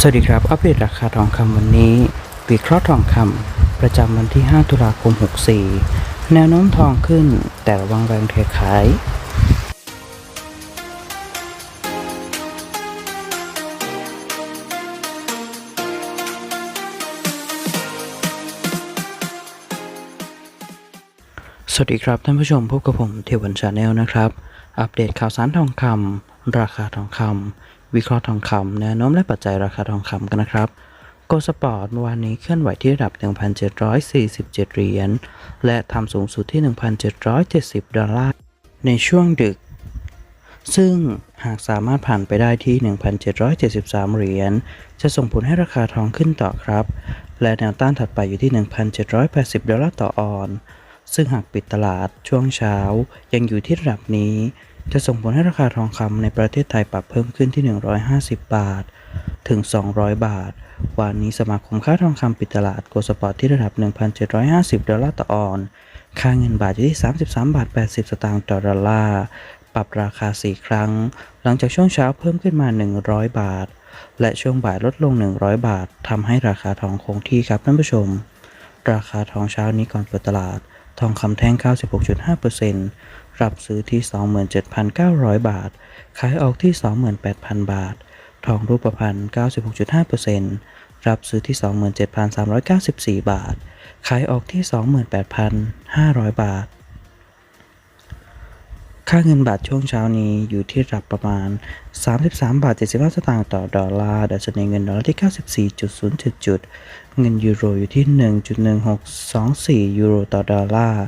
สวัสดีครับ อัปเดตราคาทองคำวันนี้วิเคราะห์ทองคำประจำวันที่ 5 ตุลาคม 64 แนวโน้มทองขึ้นแต่ระวังแรงเทขาย สวัสดีครับท่านผู้ชมพบกับผมเทวันชาแนลนะครับ อัปเดตข่าวสารทองคำราคาทองคำ วิเคราะห์ทองคำแนวโน้มและปัจจัยราคาทองคำกันนะครับโกลสปอร์ตเมื่อวานนี้เคลื่อนไหวที่ระดับ 1,747 เหรียญ และทำสูงสุดที่ 1,770 ดอลลาร์ ในช่วงดึก ซึ่งหากสามารถผ่านไปได้ที่ 1,773 เหรียญ จะส่งผลให้ราคาทองขึ้นต่อครับ และแนวต้านถัดไปอยู่ที่ 1,780 ดอลลาร์ต่อออนซ์ซึ่งหากปิดตลาดช่วงเช้ายังอยู่ที่ระดับนี้ จะส่งผลให้ราคาทองคำในประเทศไทยปรับเพิ่มขึ้นที่ 150 บาท ถึง 200 บาท วันนี้สมาคมค่าทองคำปิดตลาดโกลสปอร์ตที่ระดับ 1,750 ดอลลาร์ต่อออน ค่าเงินบาทอยู่ที่ 33 บาท 80 สตางค์ต่อดอลลาร์ ปรับราคา 4 ครั้ง หลังจากช่วงเช้าเพิ่มขึ้นมา 100 บาท และช่วงบ่ายลดลง 100 บาท ทำให้ราคาทองคงที่ครับท่านผู้ชม ราคาทองเช้านี้ก่อนเปิดตลาด ทองคำแท่ง 96.5% รับซื้อที่ 27,900 บาท ขายออกที่ 28,000 บาท ทองรูปพรรณ96.5%รับซื้อที่ 27,394 บาท ขายออกที่ 28,500 บาท ค่าเงินบาทช่วงเช้านี้อยู่ที่ระดับประมาณ 33 บาท 75 สตางค์ต่อดอลลาร์ดัชนีเงินดอลลาร์ที่ 94.07 จุด เงินยูโรอยู่ที่ 1.1624 ยูโรต่อดอลลาร์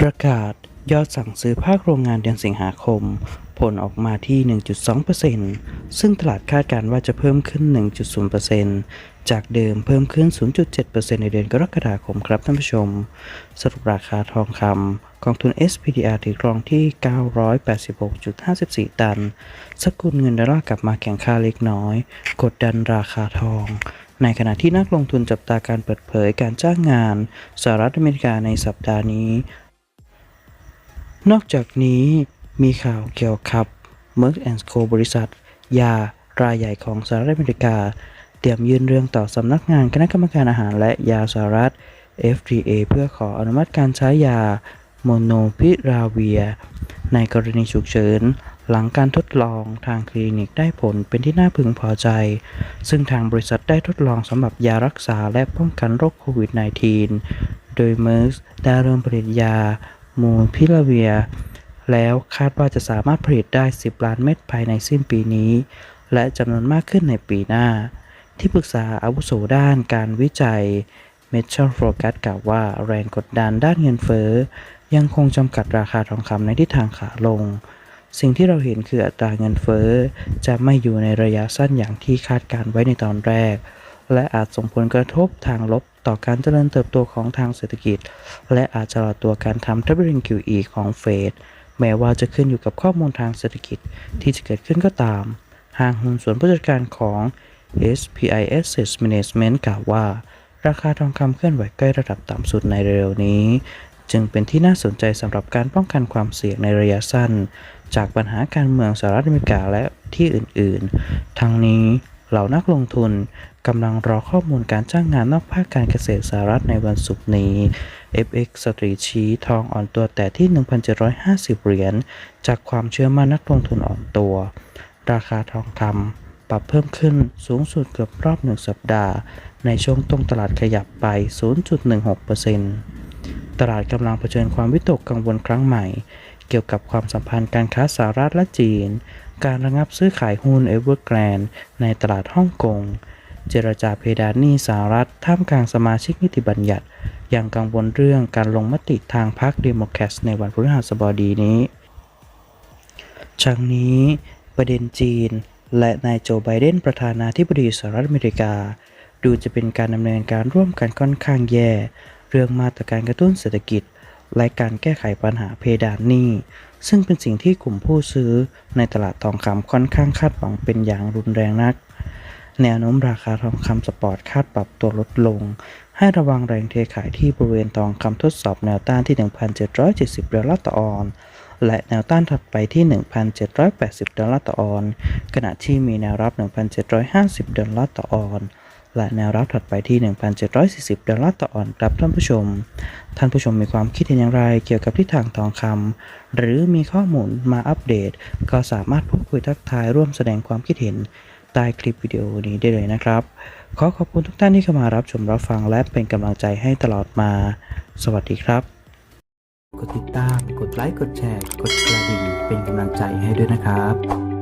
ประกาศยอดสั่งซื้อภาคโรงงานเดือนสิงหาคม ผลออกมาที่ 1.2%ซึ่งตลาดคาดการณ์ว่าจะเพิ่มขึ้น 1.0%จากเดิมเพิ่มขึ้น 0.7%ในเดือนกรกฎาคมครับท่านผู้ชม สรุปราคาทองคำกองทุน SPDR ถือครองที่ 986.54 ตัน สกุลเงินดอลลาร์กลับมาแข็งค่าเล็กน้อย กดดันราคาทองในขณะที่นักลงทุนจับตาการเปิดเผยการจ้างงานสหรัฐอเมริกาในสัปดาห์นี้ นอกจากนี้มีข่าวเกี่ยวกับ Merck Co บริษัท ยารายใหญ่ของสหรัฐอเมริกา เตรียมยื่นเรื่องต่อสำนักงานคณะกรรมการอาหารและยาสหรัฐ FDA เพื่อขออนุมัติการใช้ยาโมโนพิราเวีย ในกรณีฉุกเฉิน หลังการทดลองทางคลินิกได้ผลเป็นที่น่าพึงพอใจ ซึ่งทางบริษัทได้ทดลองสำหรับยารักษาและป้องกันโรคโควิด -19 โดยเมอร์สได้เริ่มผลิตยา โมพิราเวีย แล้วคาดว่าจะสามารถผลิตได้ 10 ล้านเม็ดภายในสิ้นปีนี้ และจำนวนมากขึ้นในปีหน้า ที่ปรึกษาอาวุโสด้านการวิจัยเม c h ลโฟกัสกล่าวว่าแรงกดดันด้านเงินเฟ้อ ยังคงจำกัดราคาทองคำในทิศทางขาลง สิ่งที่เราเห็นคืออัตราเงินเฟ้อ จะไม่อยู่ในระยะสั้นอย่างที่คาดการไว้ในตอนแรก และอาจส่งผลกระทบทางลบ ต่อการเจริญเติบโตของทางเศรษฐกิจ และอาจจะรอตัวการทำ WQE ของเฟดแม้ว่าจะขึ้นอยู่กับข้อมูลทางเศรษฐกิจที่จะเกิดขึ้นก็ตามทางหุ้นส่วนผู้จัดการของ SPI Asset Management กล่าวว่า ราคาทองคำเคลื่อนไหวใกล้ระดับต่ำสุดในเร็วๆนี้ จึงเป็นที่น่าสนใจสำหรับการป้องกันความเสี่ยงในระยะสั้น จากปัญหาการเมืองสหรัฐอเมริกาและที่อื่น ๆ ทั้งนี้ เหล่านักลงทุนกำลังรอข้อมูลการจ้างงานนอกภาคการเกษตรสหรัฐในวันศุกร์นี้ FX สตรีชี้ทองอ่อนตัวแต่ที่ 1,750 เหรียญจากความเชื่อมั่นนักลงทุนอ่อนตัว ราคาทองคำปรับเพิ่มขึ้นสูงสุดเกือบรอบหนึ่งสัปดาห์ ในช่วงต้นตลาดขยับไป 0.16%ตลาดกำลังเผชิญความวิตกกังวลครั้งใหม่ เกี่ยวกับความสัมพันธ์การค้าสหรัฐและจีน การระงับซื้อขายหุ้นเอเวอร์แกรนในตลาดฮ่องกง เจรจาเพดานหนี้สหรัฐท่ามกลางสมาชิกนิติบัญญัติอย่างกังวลเรื่องการลงมติทางพรรคเดโมแครตในวันพฤหัสบดีนี้ทั้งนี้ประเด็นจีน และนายโจไบเดนประธานาธิบดีสหรัฐอเมริกา ดูจะเป็นการดำเนินการร่วมกันค่อนข้างแย่ เรื่องมาตรการกระตุ้นเศรษฐกิจ และการแก้ไขปัญหาเพดานหนี้ ซึ่งเป็นสิ่งที่กลุ่มผู้ซื้อในตลาดทองคำค่อนข้างคาดหวังเป็นอย่างรุนแรงนัก แนวโน้มราคาทองคำสปอร์ตคาดปรับตัวลดลง ให้ระวังแรงเทขายที่บริเวณทองคำทดสอบแนวต้านที่ 1,770ดอลลาร์ต่อออนและแนวต้านถัดไปที่ 1,780 ดอลลาร์ต่อออน ขณะที่มีแนวรับ 1,750 ดอลลาร์ต่อออน และแนวรับถัดไปที่ 1,740 ดอลลาร์ต่อออนครับท่านผู้ชม ท่านผู้ชมมีความคิดเห็นอย่างไรเกี่ยวกับทิศทางทองคำหรือมีข้อมูลมาอัปเดต ก็สามารถพูดคุยทักทายร่วมแสดงความคิดเห็นใต้คลิปวิดีโอนี้ได้เลยนะครับ ขอขอบคุณทุกท่านที่เข้ามารับชมรับฟังและเป็นกำลังใจให้ตลอดมา สวัสดีครับ กดติดตาม กดไลค์ กดแชร์ กดกระดิ่งเป็นกำลังใจให้ด้วยนะครับ